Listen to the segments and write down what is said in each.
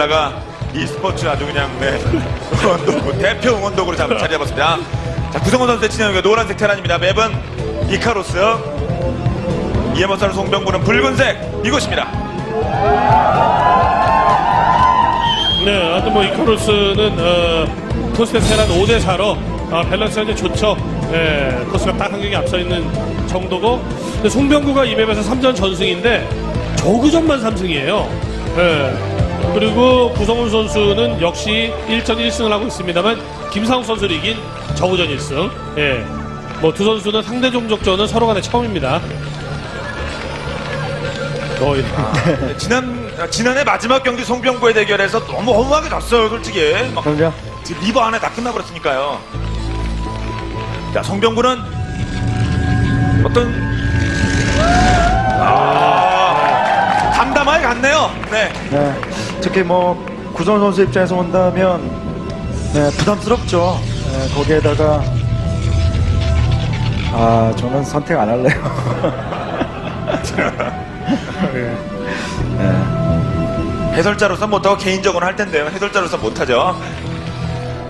텔라가 이 스포츠 아주 그냥 네. 응원도구 대표 응원도구로 잡, 자리 잡았습니다. 자 구성원 선수의 진영이가 노란색 테란입니다. 맵은 이카로스. 이에머사르 송병구는 붉은색 이곳입니다. 네, 하여튼 뭐 이카루스는 어, 토스의 테란 5대 4로 어, 밸런스가 이제 좋죠. 예, 토스가 딱 한 경기 앞서 있는 정도고. 근데 송병구가 이 맵에서 3전 전승인데 저그전만 3승이에요. 예. 그리고 구성훈 선수는 역시 1전 1승을 하고 있습니다만 김상욱 선수를 이긴 저그전 1승. 예. 뭐 두 선수는 상대 종족전은 서로 간에 처음입니다. 어, 예. 네, 지난 지난해 마지막 경기 송병구의 대결에서 너무 허무하게 졌어요, 솔직히. 막 그럼요. 지금 리버 안에 다 끝나버렸으니까요. 자, 송병구는 어떤 아, 담담하게 갔네요. 네. 네. 특히 뭐 구성 선수 입장에서 본다면 네, 부담스럽죠. 네, 거기에다가 아 저는 선택 안 할래요. 네. 해설자로서 못하고 개인적으로 할 텐데요. 해설자로서 못하죠.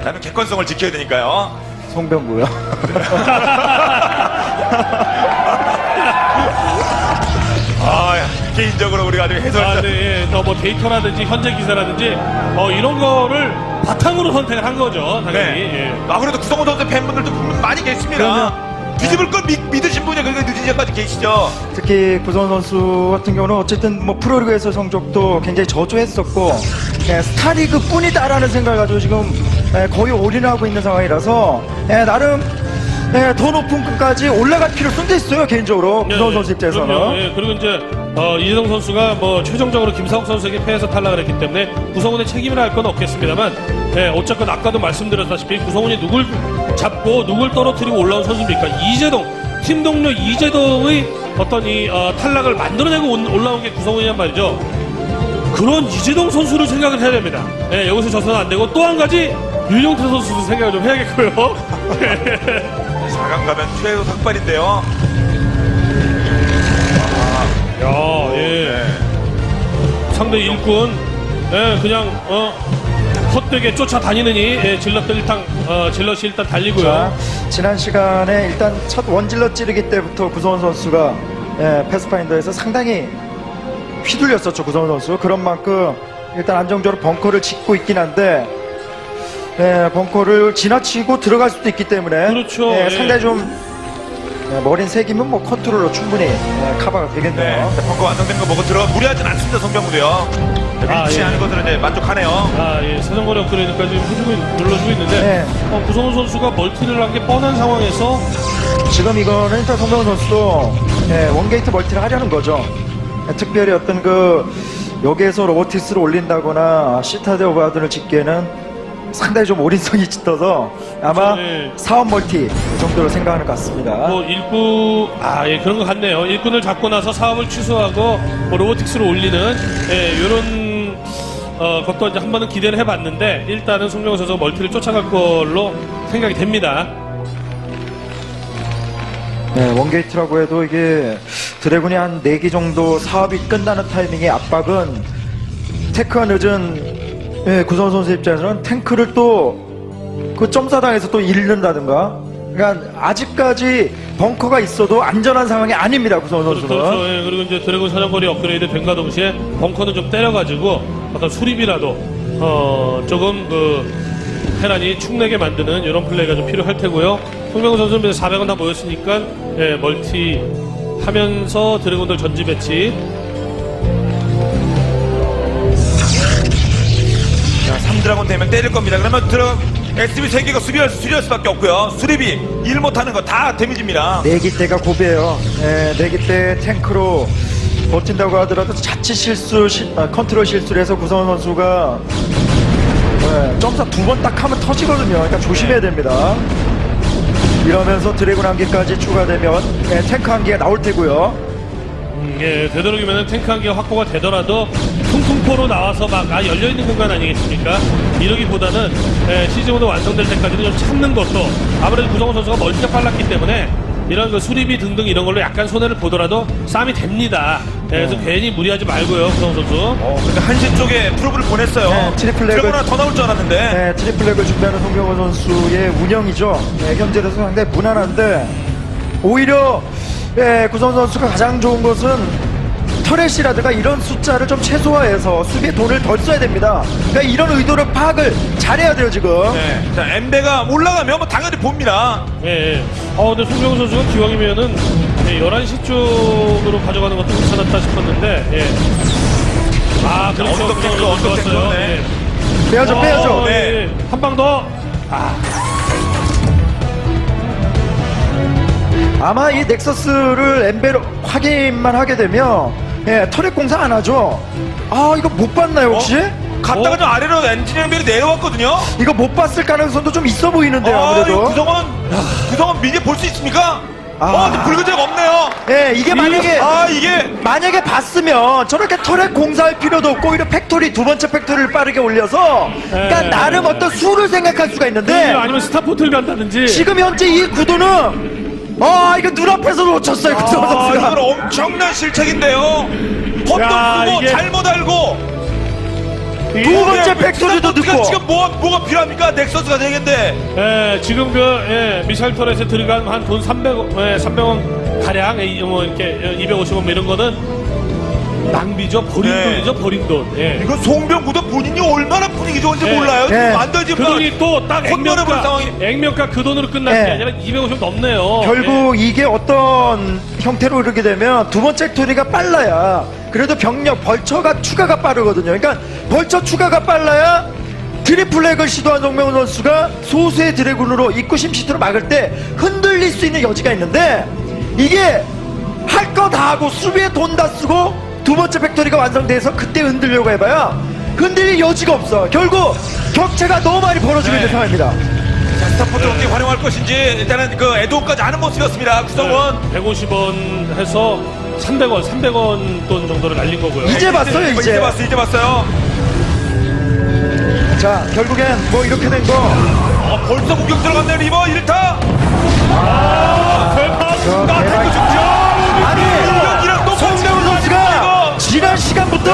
나는 객관성을 지켜야 되니까요. 송병구요. 개인적으로 우리가 아주 해설자. 아, 네, 예. 뭐 데이터라든지 현재 기사라든지 어, 이런 거를 바탕으로 선택을 한 거죠, 당연히. 네. 예. 아, 그래도 구성원 선수 팬분들도 분명 많이 계십니다. 뒤집을 걸 믿, 믿으신 분이 그렇게 늦은 시간까지 계시죠. 특히 구성 선수 같은 경우는 어쨌든 뭐 프로리그에서 성적도 굉장히 저조했었고 네, 스타리그 뿐이다라는 생각을 가지고 지금 네, 거의 올인하고 있는 상황이라서 네, 나름 네, 더 높은 끝까지 올라갈 필요성도 있어요 개인적으로 예, 구성 예. 선수 입장에서는 그럼요. 예, 그리고 이제 어, 이재동 선수가 뭐 최종적으로 김상욱 선수에게 패해서 탈락을 했기 때문에 구성훈의 책임을 할 건 없겠습니다만 예, 어쨌건 아까도 말씀드렸다시피 구성훈이 누굴 잡고 누굴 떨어뜨리고 올라온 선수입니까? 이재동 팀 동료 이재동의 어떤 이 어, 탈락을 만들어내고 온- 올라온 게 구성훈이란 말이죠. 그런 이재동 선수를 생각을 해야 됩니다. 예, 여기서 져서는 안 되고 또 한 가지 윤용태 선수도 생각을 좀 해야겠고요. 4강 가면 최소 삭발인데요. 야, 예. 네. 상대 일꾼, 예, 그냥, 어, 헛되게 쫓아다니느니, 예, 질럿들 일단, 어, 질럿이 일단 달리고요. 자, 지난 시간에 일단 첫 원질러 찌르기 때부터 구성원 선수가 예, 패스파인더에서 상당히 휘둘렸었죠 구성원 선수 그런 만큼 일단 안정적으로 벙커를 짓고 있긴 한데 예, 벙커를 지나치고 들어갈 수도 있기 때문에 그렇죠, 예, 예. 상당히 좀 예, 머린 색이면 뭐 컨트롤로 충분히 예, 커버가 네. 되겠네요 자, 벙커 완성된 거 보고 들어가 무리하진 않습니다, 송병구도요. 아, 위치하는 예. 것으로 이제 만족하네요. 아, 예, 세정거리 업그레이드까지 해주고, 있- 눌러주고 있는데, 네. 어, 구성훈 선수가 멀티를 한 게 뻔한 상황에서, 지금 이거는 일단 송병훈 선수도 예, 원게이트 멀티를 하려는 거죠. 예, 특별히 어떤 그 여기에서 로보티스를 올린다거나 시타드 오버하드를 짓기에는 상당히 좀 올인성이 짙어서 아마 그렇죠, 예. 사원 멀티 정도로 생각하는 것 같습니다. 뭐, 일꾼, 아, 예, 그런 것 같네요. 일꾼을 잡고 나서 사업을 취소하고, 뭐, 로보틱스를 올리는, 예, 요런, 어, 것도 이제 한 번은 기대를 해봤는데, 일단은 송명호 선수가 멀티를 쫓아갈 걸로 생각이 됩니다. 네, 원게이트라고 해도 이게 드래곤이 한 4기 정도 사업이 끝나는 타이밍의 압박은 테크가 늦은 예, 구성 선수 입장에서는 탱크를 또 그 점사당에서 또 잃는다든가 그러니까 아직까지 벙커가 있어도 안전한 상황이 아닙니다 구성 선수는 그렇죠. 예, 그리고 이제 드래곤 사정거리 업그레이드 된과 동시에 벙커는 좀 때려가지고 어떤 수립이라도 어 조금 그 테란이 축내게 만드는 이런 플레이가 좀 필요할 테고요. 송병호 선수는 400원 다 모였으니까 예, 멀티 하면서 드래곤들 전지 배치 드라곤 되면 때릴 겁니다. 그러면 들어 SB 3개가 수비할, 수리할 수밖에 없고요. 수리비 일 못하는 거 다 데미지입니다. 내기 때가 고비예요 예, 내기 때 탱크로 버틴다고 하더라도 자칫 실수 시- 아, 컨트롤 실수를 해서 구성 선수가 예, 점사 두 번 딱 하면 터지거든요 그러니까 조심해야 됩니다 이러면서 드래곤 한 개까지 추가되면 예, 탱크 한 개가 나올 테고요 음, 예, 되도록이면 탱크 한 개가 확보가 되더라도 퉁퉁포로 나와서 막 아, 열려있는 공간 아니겠습니까? 이러기보다는 예, 시즌5도 완성될 때까지는 좀 참는 것도 아무래도 구성훈 선수가 멀티가 빨랐기 때문에 이런 그 수리비 등등 이런 걸로 약간 손해를 보더라도 싸움이 됩니다. 예, 그래서 괜히 무리하지 말고요, 구성 선수. 어, 그러니까 한시 쪽에 프로브를 보냈어요. 네, 트리플 레그. 드래곤 하나 더 나올 줄 알았는데. 네, 트리플렉을 준비하는 송병호 선수의 운영이죠. 네, 현재로서 상당히 무난한데 오히려 예, 구성 선수가 가장 좋은 것은 터렛이라든가 이런 숫자를 좀 최소화해서 수비에 돈을 덜 써야 됩니다. 그러니까 이런 의도를 파악을 잘해야 돼요 지금. 네. 자, 엠베가 올라가면 뭐 당연히 봅니다. 예, 예. 어, 근데 송병호 선수가 기왕이면은 예, 11시 쪽으로 가져가는 것도 괜찮았다 싶었는데, 예. 아, 그렇죠. 언덕 탱크, 구성 선수 언덕 탱크, 좋았어요. 네. 예. 빼야죠, 빼야죠. 어, 네. 예, 예. 한 방 더. 아마 이 넥서스를 엠베로 확인만 하게 되면 예, 터렛 공사 안 하죠. 아 이거 못 봤나요 혹시? 어? 갔다가 어? 좀 아래로 엔지니어링 내려왔거든요. 이거 못 봤을 가능성도 좀 있어 보이는데요 아, 아무래도. 구성원, 구성원 미리 볼수 있습니까? 아. 어, 근데 붉은 적 없네요. 예, 이게 만약에 아, 이게. 만약에 봤으면 저렇게 터렛 공사할 필요도 없고 오히려 팩토리 두 번째 팩토리를 빠르게 올려서 그러니까 네. 나름 어떤 수를 생각할 수가 있는데 아니면 스타포트를 간다든지. 지금 현재 이 구도는 아 이거 눈앞에서 놓쳤어요 구성 아, 선수가 이건 엄청난 실책인데요. 야, 쓰고 이게- 잘못 알고. 두 번째 팩토리도 스타포트가 늦고 지금 뭐, 뭐가 필요합니까? 넥서스가 되겠는데. 예, 지금 그, 예, 미사일 터렛에 들어간 한 돈 300원, 예, 300원 가량, 예, 뭐, 이렇게, 250원 뭐 이런 거는 낭비죠. 버린 네. 돈이죠, 버린 돈. 예. 이거 송병구도 본인이 얼마 나 분위기 좋은지 네. 몰라요. 네. 지금 완전 지금 그 돈이 또딱 콧노래 볼 액면가, 상황이. 액면가 그 돈으로 끝나는 게 네. 아니라 250원 넘네요. 결국 이게 어떤 형태로 이르게 되면 두 번째 팩토리가 빨라야 그래도 병력 벌처가 추가가 빠르거든요 그러니까 벌처 추가가 빨라야 드리플렉을 시도한 정명훈 선수가 소수의 드래곤으로 입구 심 시트로 막을 때 흔들릴 수 있는 여지가 있는데 이게 할 거 다 하고 수비에 돈 다 쓰고 두 번째 팩토리가 완성돼서 그때 흔들려고 해봐야 흔들릴 여지가 없어 결국 격차가 너무 많이 벌어지고 있는 네. 상황입니다 자, 스타포트 어떻게 활용할 것인지 일단은 그 애도까지 아는 모습이었습니다. 구성원. 네. 150원 해서 300원, 300원 돈 정도를 날린 거고요. 이제 봤어요 이제 이제 봤어요. 이제 봤어요. 자 결국엔 뭐 이렇게 된 거 어, 벌써 공격 들어갔네요. 리버 1타. 대박! 저나 대박. 탱크 죽죠. 아니 지난 시간부터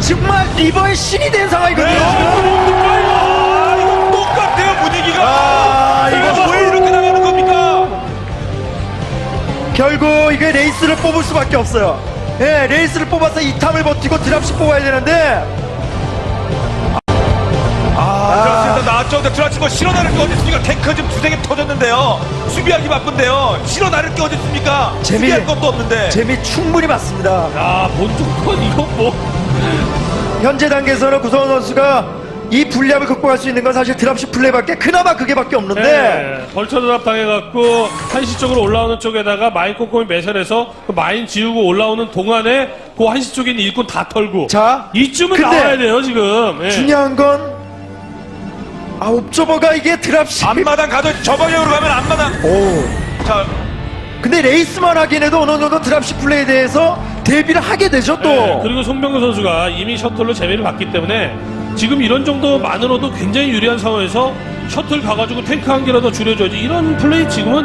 정말 리버의 신이 된 상황이거든요. 네. 아, 이거 똑같아요 분위기가. 아, 이거 이거 왜 이렇게 나가는 겁니까? 결국 이게 레이스를 뽑을 수밖에 없어요. 예, 레이스를 뽑아서 이탐을 버티고 드랍십 뽑아야 되는데 아. 나왔죠. 근데 드라치고 실어 나를 게 어디 있습니까? 탱크 지금 두세 개 터졌는데요. 수비하기 바쁜데요. 실어 나를 게 어디 있습니까? 재미- 수비할 것도 없는데. 재미 충분히 맞습니다. 야, 본종권 이거 뭐. 현재 단계에서는 구성원 선수가 이 불리함을 극복할 수 있는 건 사실 드랍십 플레이밖에 그나마 그게밖에 없는데 네, 벌처 드랍 당해갖고 한시 쪽으로 올라오는 쪽에다가 마인 꼼꼼히 매설해서 그 마인 지우고 올라오는 동안에 그 한시 쪽에 있는 일꾼 다 털고 자, 이쯤은 나와야 돼요 지금 예. 중요한 건 아, 옵저버가 이게 드랍십 앞마당 가져 저 방향으로 가면 앞마당. 오. 자, 근데 레이스만 하긴 해도 어느 정도 드랍십 플레이에 대해서 대비를 하게 되죠 또. 예, 그리고 송병구 선수가 이미 셔틀로 재미를 봤기 때문에 지금 이런 정도만으로도 굉장히 유리한 상황에서 셔틀 가가지고 탱크 한 개라도 줄여줘야지 이런 플레이 지금은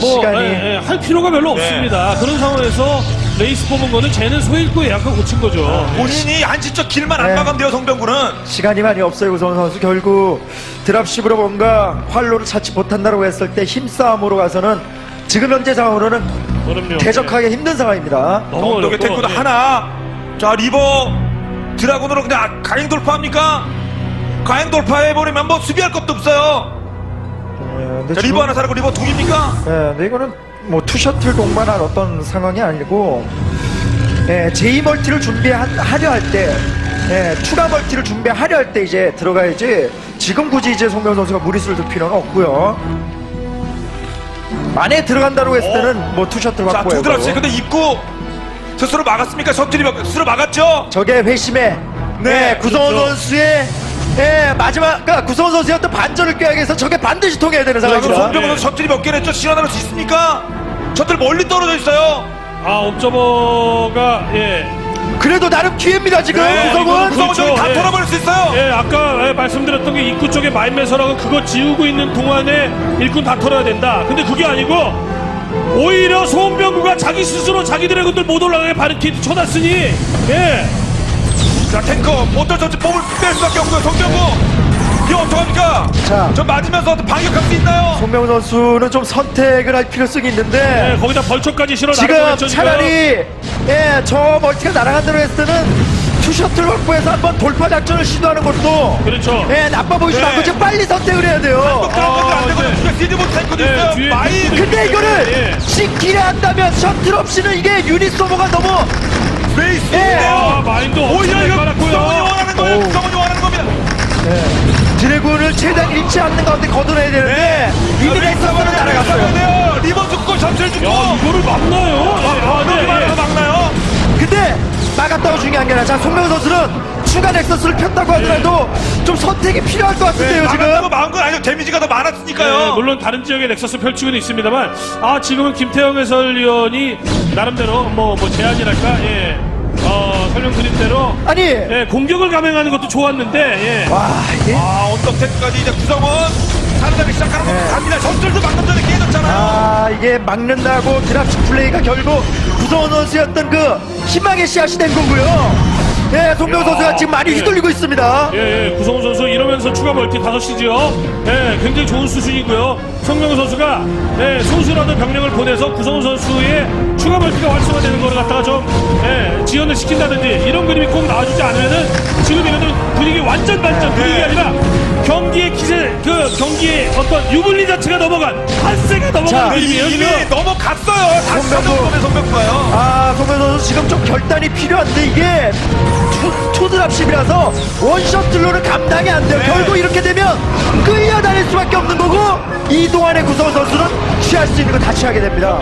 뭐 시간이- 예, 예, 할 필요가 별로 네. 없습니다 그런 상황에서 레이스 뽑은 거는 쟤는 소일구 예약하고 고친 거죠 본인이 한시적 길만 안 네. 막으면 돼요, 성병구는. 시간이 많이 없어요 우선 선수 결국 드랍십으로 뭔가 활로를 찾지 못한다고 했을 때 힘싸움으로 가서는 지금 현재 상황으로는 그럼요 대적하기 힘든 상황입니다. 너무 어렵고, 탱크도 예. 하나. 자, 리버 드라군으로 그냥 가행 돌파합니까? 가행 돌파해버리면 뭐 수비할 것도 없어요. 예, 근데 자, 지금- 리버 하나 사라고 리버 두 개입니까? 예, 근데 이거는 뭐 투셔틀 동반한 어떤 상황이 아니고 예, 제이 멀티를 준비하려 할 때, 예, 추가 멀티를 준비하려 할 때 이제 들어가야지. 지금 굳이 이제 송경 선수가 무리수를 둘 필요는 없고요. 만에 들어간다고 했을 때는 뭐 투셔틀 자, 확보해요. 두 드랍시. 근데 입구 스스로 막았습니까? 셔틀이 막- 스스로 막았죠? 저게 회심의 네, 네, 구성원 그렇죠. 선수의 예, 마지막 그러니까 구성원 선수의 어떤 반전을 꾀하기 위해서 저게 반드시 통해야 되는 그럼 상황입니다. 송병구는 셔틀이 몇 개를 했죠? 실현할 수 있습니까? 셔틀 멀리 떨어져 있어요. 아 옵저버가 예 그래도 나름 기회입니다 지금 네, 구성원. 구성원 저기 다 예. 돌아버릴 수 있어요. 예, 아까 예, 말씀드렸던 게 입구 쪽에 마인 매설하고 그거 지우고 있는 동안에 일꾼 다 털어야 된다. 근데 그게 아니고 오히려 송병구가 자기 스스로 자기 드래곤들 못 올라가게 바리케이트 쳐놨으니 예. 자 탱커 어떤 전지 뽑을 뺄 수밖에 없고요 송병구 이거 어떡합니까 자. 저 맞으면서 반격할 수 있나요 송명훈 선수는 좀 선택을 할 필요성이 예, 있는데 거기다 벌초까지 실어 지금 나가고. 차라리 예, 저 멀티가 날아간 대로 했을 때는 투셔틀 확보해서 한번 돌파 작전을 시도하는 것도 그렇죠. 예, 나빠 보이지 네. 않고 지금 빨리 선택을 해야 돼요. 그런 안 되거든요 네. 뒤에 시즈모 탱커도 네, 있어요 뒤에 마이 탱커도 근데 이거를 예. 지키려 한다면 셔틀 없이는 이게 유닛 소모가 너무 베이스 예. 아, 마인드 오히려 엄청 이거. 구성원이 원하는 거예요. 구성원이 원하는 겁니다 드래곤을 최대한 잃지 않는 가운데 걷어내야 되는데 이미 넥서스는 날아갔어요. 리버 죽고 점철 죽고 야, 이거를 막나 막았다고 중요한 게 아니라 자 송명훈 선수는 추가 넥서스를 폈다고 하더라도 좀 선택이 필요할 것 같은데요 지금. 막았다고 막은 건 아니고 데미지가 더 많았으니까요 네, 물론 다른 지역의 넥서스 펼치고는 있습니다만 아 지금은 김태형 해설위원이 나름대로 뭐, 뭐 제안이랄까 예. 어, 설명 드린 대로 아니 예, 공격을 감행하는 것도 좋았는데 예. 와 이게 아 언덕테크까지 이제 구성원 살아나기 시작하는 겁니다 갑니다 점철도 방금 전에 깨졌잖아요 아 이게 막는다고 드랍식 플레이가 결국 구성원 선수였던 그 희망의 씨앗이 된 거고요. 예, 송병 선수가 지금 많이 예. 휘둘리고 있습니다. 예, 예, 구성훈 선수 이러면서 추가 멀티 5시지요. 예, 굉장히 좋은 수준이고요. 성명 선수가 예, 소수라도 병력을 보내서 구성훈 선수의 추가 멀티가 활성화되는 거를 갖다가 좀 예, 지연을 시킨다든지 이런 그림이 꼭 나와주지 않으면은 지금 이거는 분위기 완전 반전 분위기 네. 아니라 경기의 기세 그 경기의 어떤 유불리 자체가 넘어간 한세가 넘어간 자, 그림이에요 이미 지금. 넘어갔어요 다시 송병구. 찾아오면 송병구가요 아, 송병 선수 지금 좀 결단이 필요한데 이게 투, 투드랍십이라서 원셔틀로는 감당이 안 돼요. 네. 결국 이렇게 되면 끌려다닐 수밖에 없는 거고 이 동안의 구성원 선수는 취할 수 있는 거 다 취하게 됩니다.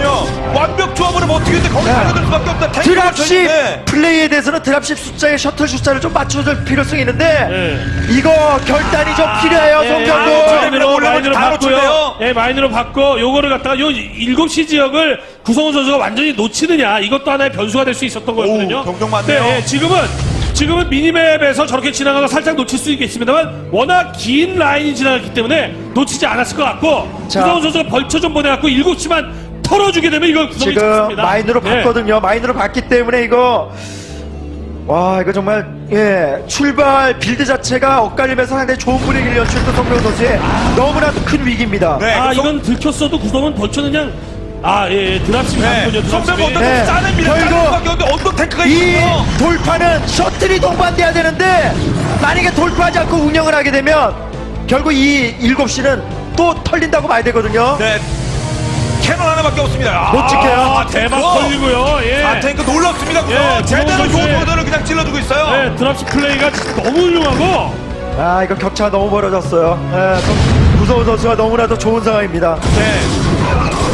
완벽 조합으로 뭐 어떻게 근데 거기 네. 달려들 수밖에 없다 탱크가 드랍십 쳐있는데. 플레이에 대해서는 드랍십 숫자에 셔틀 숫자를 좀 맞춰줄 필요성이 있는데 네. 이거 결단이 좀 필요해요 예, 송병구 아, 마이너로 올라오면 마이너로 다 받고요. 놓치네요. 예, 마이너로 받고 요거를 갖다가 요 7시 지역을 구성훈 선수가 완전히 놓치느냐 이것도 하나의 변수가 될 수 있었던 거였거든요. 동정 맞네요. 네, 예, 지금은 지금은 미니맵에서 저렇게 지나가서 살짝 놓칠 수 있겠습니다만 워낙 긴 라인이 지나갔기 때문에 놓치지 않았을 것 같고 자. 구성훈 선수가 벌쳐 좀 보내갖고 7시만 털어주게 되면 이거 구성이 지금 좋습니다. 마인으로 네. 봤거든요. 마인으로 봤기 때문에 이거 와 이거 정말 예 출발 빌드 자체가 엇갈리면서 상당히 좋은 분위기를 연출했던 성명 선수의 너무나도 큰 위기입니다. 네, 아 송- 이건 들켰어도 구성은 벌쳐는 그냥 아 예, 예 드랍십 네, 가는군요. 송병구 드랍십이. 네. 짜냅니다 결국 수밖에 없는데 언덕 탱크가 이 있어요 돌파는 셔틀이 동반돼야 되는데 만약에 돌파하지 않고 운영을 하게 되면 결국 이 7시는 또 털린다고 봐야 되거든요. 네 캐논 하나밖에 없습니다 못 지켜요. 아, 대박 걸리고요. 예. 아 탱크 놀랍습니다 예, 제대로 구성원 선수의- 요소들을 그냥 찔러주고 있어요 네, 드랍십 플레이가 진짜 너무 훌륭하고 아 이거 격차가 너무 벌어졌어요. 예, 성- 구성훈 선수가 너무나도 좋은 상황입니다. 네.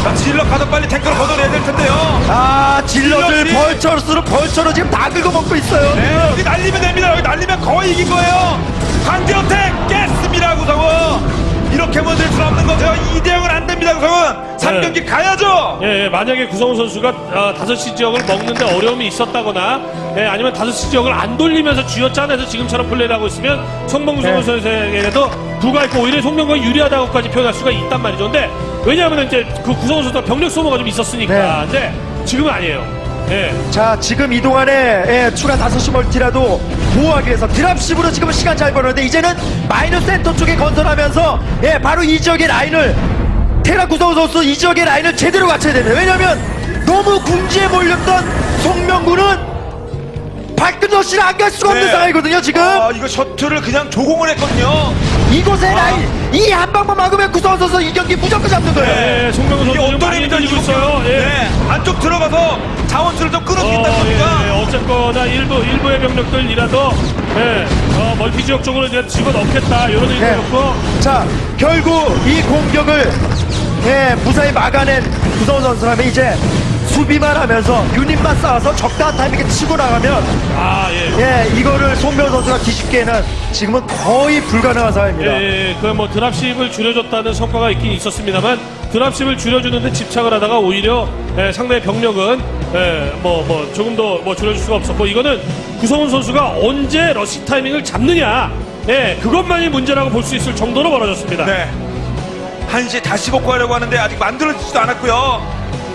자, 질러 가서 빨리 탱크를 걷어내야 될 텐데요. 아 질럿을 질럿이- 벌처로 벌처로 지금 다 긁어먹고 있어요. 네, 여기 날리면 됩니다. 여기 날리면 거의 이긴 거예요. 강제어택 깼습니다, 구성은. 이렇게 만들 수는 없는 거죠. 2대 0은 안 됩니다, 구성은. 3경기 가야죠. 예, 예, 만약에 구성훈 선수가 아, 5시 지역을 먹는데 어려움이 있었다거나 예, 아니면 5시 지역을 안 돌리면서 쥐어짜내서 지금처럼 플레이를 하고 있으면 성범 구성훈 네. 선수에게도 부가 있고 오히려 송명과 유리하다고까지 표현할 수가 있단 말이죠. 근데 왜냐하면 이제 그 구성훈 선수가 병력 소모가 좀 있었으니까. 네. 근데 지금은 아니에요. 예. 자 지금 이 동안에 예, 추가 5시 멀티라도 보호하기 위해서 드랍십으로 지금 시간 잘 벌었는데 이제는 마이너스 센터 쪽에 건설하면서 예, 바로 이 지역의 라인을 테라 구성훈 선수 이 지역의 라인을 제대로 갖춰야 됩니다 왜냐면 너무 궁지에 몰렸던 송명구는 발끝없이 안갈 수가 없는 네. 상황이거든요 지금 아, 이거 셔틀을 그냥 조공을 했거든요. 이곳의 라인 이 한 방만 막으면 구성훈 선수 이 경기 무조건 잡는 거예요 예, 송명훈 이게 선수 많이 의미가 흔들리고 있어요. 예. 네. 안쪽 들어가서 자원수를 좀 끊을 수 어, 겁니다. 예, 예. 어쨌거나 일부 일부의 병력들이라도 예, 어, 멀티 지역 쪽으로 이제 집어 넣겠다 이런 네. 의미였고 자 결국 이 공격을 예, 무사히 막아낸 구성훈 선수라면 이제 수비만 하면서 유닛만 쌓아서 적당한 타이밍에 치고 나가면 아 예. 예 이거를 손명 선수가 뒤집기에는 지금은 거의 불가능한 상황입니다. 예, 예, 그뭐 드랍십을 줄여줬다는 성과가 있긴 있었습니다만 드랍십을 줄여주는데 집착을 하다가 오히려 예, 상대의 병력은 뭐뭐 뭐 조금 더 뭐 줄여줄 수가 없었고 이거는 구성훈 선수가 언제 러시 타이밍을 잡느냐 예, 그것만이 문제라고 볼 수 있을 정도로 벌어졌습니다. 네. 한시 다시 복구하려고 하는데 아직 만들어지지도 않았고요.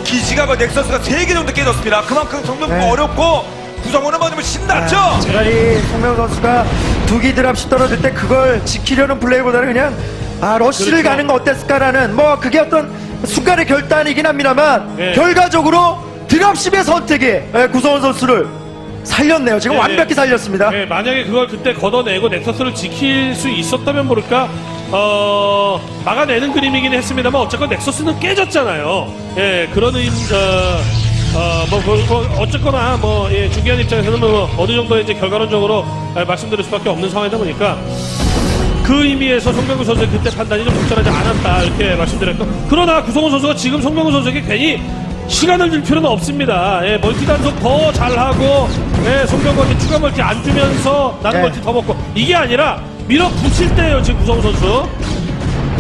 기지가 뭐 넥서스가 세개 정도 깨졌습니다. 그만큼 정말 네. 어렵고 구성원은 뭐냐면 신났죠. 차라리 송명 선수가 두기 드랍시 떨어질 때 그걸 지키려는 플레이보다는 그냥 아 러쉬를 그렇죠. 가는 거 어땠을까라는 뭐 그게 어떤 순간의 결단이긴 합니다만 네. 결과적으로 드랍십의 선택이 예, 구성원 선수를 살렸네요. 지금 네, 완벽히 네. 살렸습니다. 예, 만약에 그걸 그때 걷어내고 넥서스를 지킬 수 있었다면 모를까 어, 막아내는 그림이긴 했습니다만 어쨌건 넥서스는 깨졌잖아요. 예, 그런 의미 어, 어, 뭐, 뭐, 뭐 어쨌거나 뭐 예, 중요한 입장에서는 뭐 어느 정도 이제 결과론적으로 예, 말씀드릴 수밖에 없는 상황이다 보니까 그 의미에서 송병구 선수의 그때 판단이 좀 적절하지 않았다 이렇게 말씀드렸고 그러나 구성훈 선수가 지금 송병구 선수에게 괜히 시간을 줄 필요는 없습니다. 예, 멀티 단속 더 잘하고 예, 송병구한테 추가 멀티 안 주면서 나는 네. 멀티 더 먹고 이게 아니라 밀어붙일 때예요 지금 구성훈 선수.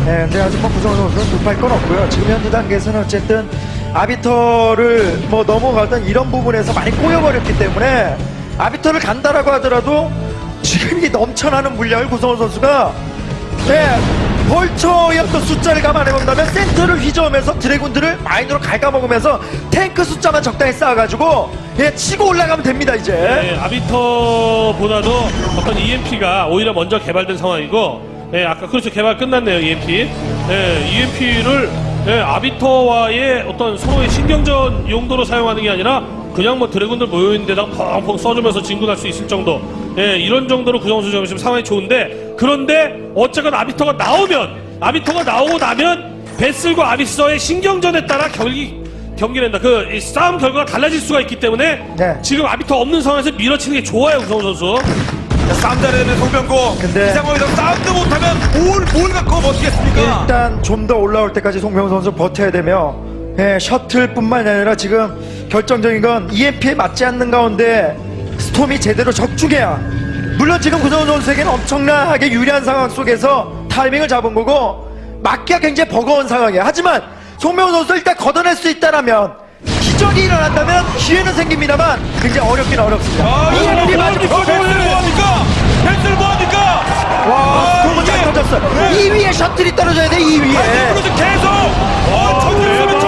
네, 근데 아직 뭐 구성원 선수는 급할 건 없고요. 지금 현재 단계에서는 어쨌든 아비터를 뭐 넘어가던 이런 부분에서 많이 꼬여버렸기 때문에 아비터를 간다라고 하더라도 지금 이 넘쳐나는 물량을 구성원 선수가 네, 벌처의 어떤 숫자를 감안해본다면 센터를 휘저으면서 드래곤들을 마인으로 갉아먹으면서 탱크 숫자만 적당히 쌓아가지고 예, 치고 올라가면 됩니다 이제. 예, 아비터보다도 어떤 EMP가 오히려 먼저 개발된 상황이고, 예, 아까 그렇죠 개발 끝났네요 EMP. 예, EMP를 예, 아비터와의 어떤 서로의 신경전 용도로 사용하는 게 아니라 그냥 뭐 드래곤들 모여 있는 데다가 펑펑 써주면서 진군할 수 있을 정도. 예, 이런 정도로 구성수 지금 상황이 좋은데 그런데 어쨌건 아비터가 나오면 아비터가 나오고 나면 베슬과 아비서의 신경전에 따라 경기 경기를 한다. 그이 싸움 결과가 달라질 수가 있기 때문에 네. 지금 아비터 없는 상황에서 밀어치는 게 좋아요, 우성우 선수. 자, 싸움 잘해야 송병구. 근데- 이 상황에서 싸움도 못하면 뭘, 뭘 갖고 버티겠습니까? 일단 좀 더 올라올 때까지 송병호 선수 버텨야 되며 예, 셔틀뿐만 아니라 지금 결정적인 건 EMP에 맞지 않는 가운데 스톰이 제대로 적중해야 물론 지금 구성훈 선수에게는 엄청나게 유리한 상황 속에서 타이밍을 잡은 거고 맞기가 굉장히 버거운 상황이에요 하지만 송병호 선수 일단 걷어낼 수 있다라면 기적이 일어난다면 기회는 생깁니다만 굉장히 어렵긴 어렵습니다 아, 이거 뭐, 벤츠를 뭐합니까? 벤츠를 뭐합니까? 와 너무 잘 이게- 터졌어요 네. 2위에 셔틀이 떨어져야 돼 2위에 그래서 계속 어, 적들이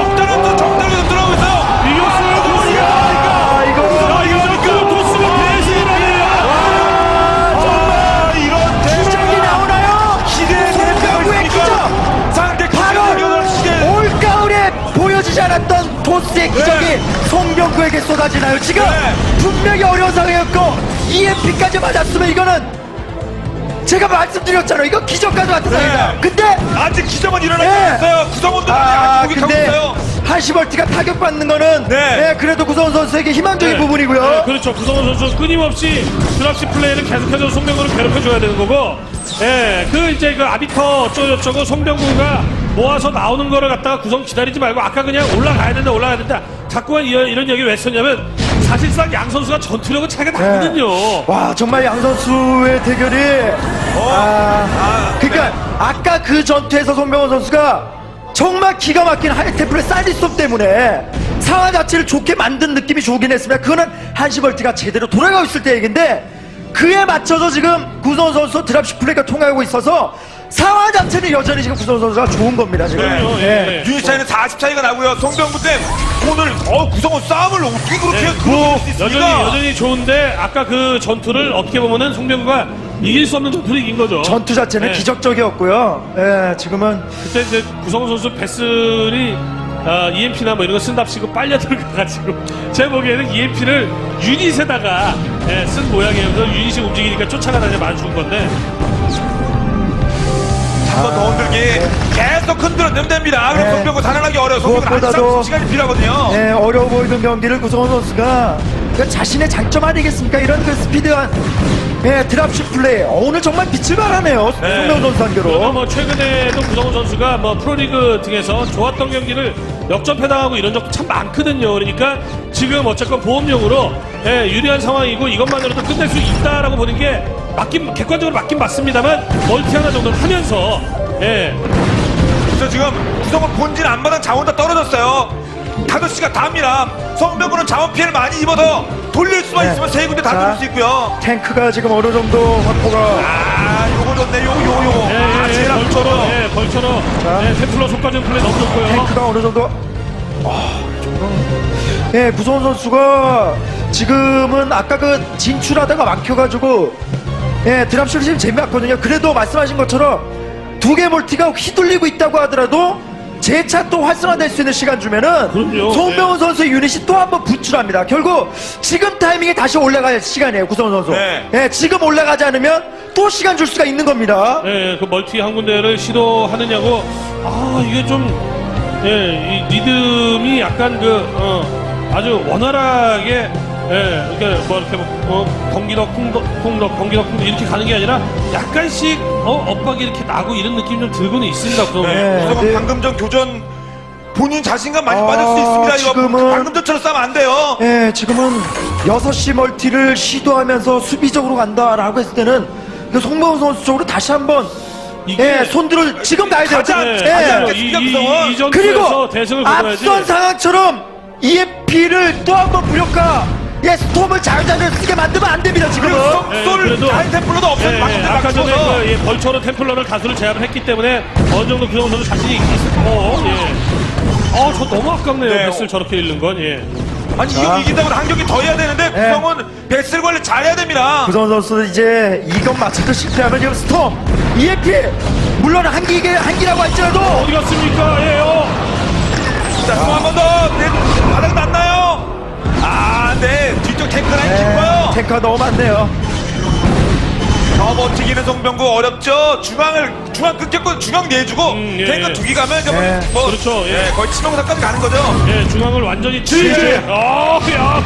토스의 기적이 네. 송병구에게 쏟아지나요? 지금 네. 분명히 어려운 상황이었고 EMP까지 맞았으면 이거는 제가 말씀드렸잖아요. 이거 기적까지 왔던 상황이다. 근데 아직 기적은 일어나지 네. 않았어요. 구성원들 아 아직 공격하고 있어요. 한시벌티가 타격받는 거는 네. 네, 그래도 구성원 선수에게 희망적인 네. 부분이고요. 네, 그렇죠. 구성원 선수 끊임없이 드랍시 플레이를 계속해서 송병구를 괴롭혀줘야 되는 거고, 예, 그 이제 그 아비터 어쩌고저쩌고 송병구가 모아서 나오는 거를 갖다가 구성 기다리지 말고 아까 그냥 올라가야 된다, 올라가야 된다. 자꾸만 이런, 이런 얘기 왜 썼냐면 사실상 양 선수가 전투력은 차이가 네. 나거든요. 와 정말 양 선수의 대결이 아, 아, 그러니까 아까 그 전투에서 송병호 선수가 정말 기가 막힌 하이테플의 사이드스톱 때문에 상황 자체를 좋게 만든 느낌이 좋긴 했습니다. 그거는 한시벌티가 제대로 돌아가고 있을 때 얘기인데 그에 맞춰서 지금 구성 선수 드랍시 플레이가 통하고 있어서 상황 자체는 여전히 지금 구성 선수가 좋은 겁니다. 지금. 그럼요, 예, 예. 유닛 차이는 40 차이가 나고요. 송병구 때 오늘 어, 구성원 싸움을 어떻게 그렇게 네, 그럴 수 있습니까? 여전히 여전히 좋은데 아까 그 전투를 어떻게 보면은 송병구가 이길 수 없는 전투를 이긴 거죠. 전투 자체는 네. 기적적이었고요. 예, 지금은 그때 이제 구성훈 선수 베슬이 어, EMP나 뭐 이런 거 쓴답시고 빨려 들어가가지고 제 보기에는 EMP를 유닛에다가 예, 쓴 모양이에요. 그래서 유닛이 움직이니까 쫓아가다가 맞춘 건데 한 번 더 흔들기 계속 흔들어내면 됩니다. 그럼 네. 송병구 살아나기 어려워. 송병구 무엇보다도 한참 시간이 필요하거든요. 네, 어려워 보이던 경기를 구성원 선수가 그 자신의 장점 아니겠습니까? 이런 그 스피드한 예, 드랍십 플레이. 어, 오늘 정말 빛을 발하네요. 네. 송명 선수 그리고 한교로. 뭐 최근에도 구성훈 선수가 뭐 프로리그 등에서 좋았던 경기를 역전패당하고 이런 적도 참 많거든요. 그러니까 지금 어쨌건 보험용으로 예, 유리한 상황이고 이것만으로도 끝낼 수 있다라고 보는 게 맞긴 객관적으로 맞긴 맞습니다만 멀티 하나 정도는 하면서 예, 그래서 지금 구성원 본진 안마당 자원 다 떨어졌어요. 5시가 답니다. 송병구는 자원 피해를 많이 입어서 돌릴 수만 네. 있으면 세 군데 다 자. 돌릴 수 있고요. 탱크가 지금 어느 정도 확보가 아, 요거 좋네. 요거, 요거, 요거. 예, 아, 예, 예, 제일 벌처로, 앞쪽으로. 예, 벌처로, 자. 예, 템플러 속까지는 플레이 너무 좋고요. 탱크가 어느 정도 예, 구성원 선수가 지금은 아까 그 진출하다가 막혀가지고 예, 드랍슛이 지금 재미없거든요. 그래도 말씀하신 것처럼 두 개 멀티가 휘둘리고 있다고 하더라도 재차 또 활성화될 수 있는 시간 주면은 그럼요. 송병훈 선수의 유닛이 또 한번 분출합니다. 결국 지금 타이밍에 다시 올라갈 시간이에요, 구성원 선수. 네. 예, 지금 올라가지 않으면 또 시간 줄 수가 있는 겁니다. 예, 그 멀티 한 군데를 시도하느냐고 아 이게 좀 예, 이 리듬이 약간 그 어, 아주 원활하게 예, 이렇게 뭐 이렇게 뭐, 어, 경기력 쿵덕 쿵덕 경기력 쿵덕 이렇게 가는 게 아니라 약간씩 어 엇박이 이렇게 나고 이런 느낌 좀 들고는 있습니다. 그럼 네. 네, 네. 방금 전 교전 본인 자신감 많이 아, 빠질 수 있습니다. 이거 지금은- 방금 전처럼 싸면 안 돼요. 예, 지금은 6시 멀티를 시도하면서 수비적으로 간다라고 했을 때는 그 송병훈 선수 쪽으로 다시 한번 이게 예, 손들을 지금 나야 돼요. 가자, 지금. 네, 예. 가자. 이, 이, 이, 이 전투에서 그리고 대승을 거둬야지. 앞선 상황처럼 EMP를 또 한 번 무력화 예, 스톰을 자유자재로 쓰게 만들면 안 됩니다, 지금은. 그리고 예, 쏠 그래도- 아이템플러도 없어요. 예, 방금 예, 전에 아까 전에. 그, 예, 벌처로 템플러를 다수를 제압을 했기 때문에 어느 정도 그정 선수 자신이 있을 거. 예. 어, 저 너무 아깝네요. 네. 베스를 저렇게 잃는 건. 예. 아니 자. 이거 이긴다고 한 경기 더 해야 되는데 네. 구성은 배슬 관리 잘해야 됩니다. 구성원 선수는 이제 이건 맞춰도 실패하면 지금 스톰, EMP 물론 한기 한기라고 할지라도 어디 갔습니까? 예, 어. 자, 또한번 더. 네, 바닥 났나요? 아, 네. 뒤쪽 탱크 라인 예, 깊어요. 탱크가 너무 많네요. 더 버티기는 송병구 어렵죠. 중앙을 중앙 끊겼고 중앙 내주고 음, 예. 탱크 두 개 가면 예. 뭐 그렇죠, 예. 예, 거의 치명상까지 가는 거죠. 예, 중앙을 완전히 지지. 치지. 어, 야,